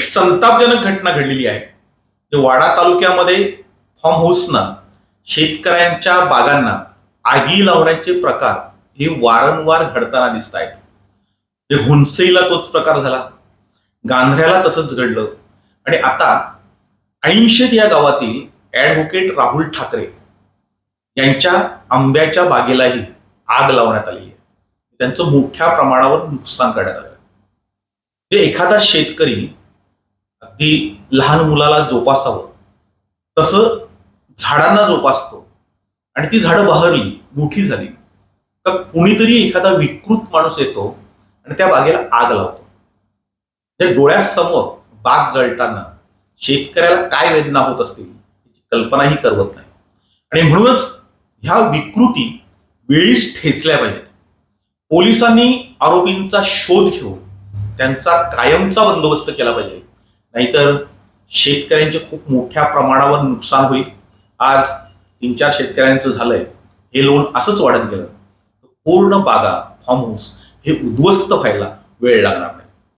एक संतापजनक घटना घडलेली आहे. जे वाडा तालुक्यामध्ये फॉर्म हाऊसना शेतकऱ्यांच्या बागांना आगी लावण्याचे प्रकार हे वारंवार घडताना दिसत आहेत. जे हुंसईला तोच प्रकार झाला गांधऱ्याला तसंच घडलं आणि आता ऐंशेत या गावातील ऍडव्होकेट राहुल ठाकरे यांच्या आंब्याच्या बागेलाही आग लावण्यात आलेली आहे. त्यांचं मोठ्या प्रमाणावर नुकसान करण्यात आलं जे एखादा शेतकरी की लहान मुलाला जोपासावं. तसं झाडांना जोपासतो. आणि ती झाडं बहरली मोठी झाली तर कुणीतरी एखादा विकृत माणूस येतो आणि त्या बागेला आग लावतो. त्या डोळ्यासमोर बाग जळताना शेतकऱ्याला काय वेदना होत असतील याची कल्पनाही करवत नाही. आणि म्हणूनच ह्या विकृती वेळीच ठेचल्या पाहिजेत. पोलिसांनी आरोपींचा शोध घेऊन त्यांचा कायमचा बंदोबस्त केला पाहिजे. नाहीतर शेतकऱ्यांचे खूप मोठ्या प्रमाणावर नुकसान होईल. आज तीन चार शेतकऱ्यांचं झालंय. हे लोन असंच वाढत गेलं. पूर्ण बागा फार्म हाऊस हे उद्ध्वस्त व्हायला वेळ लागणार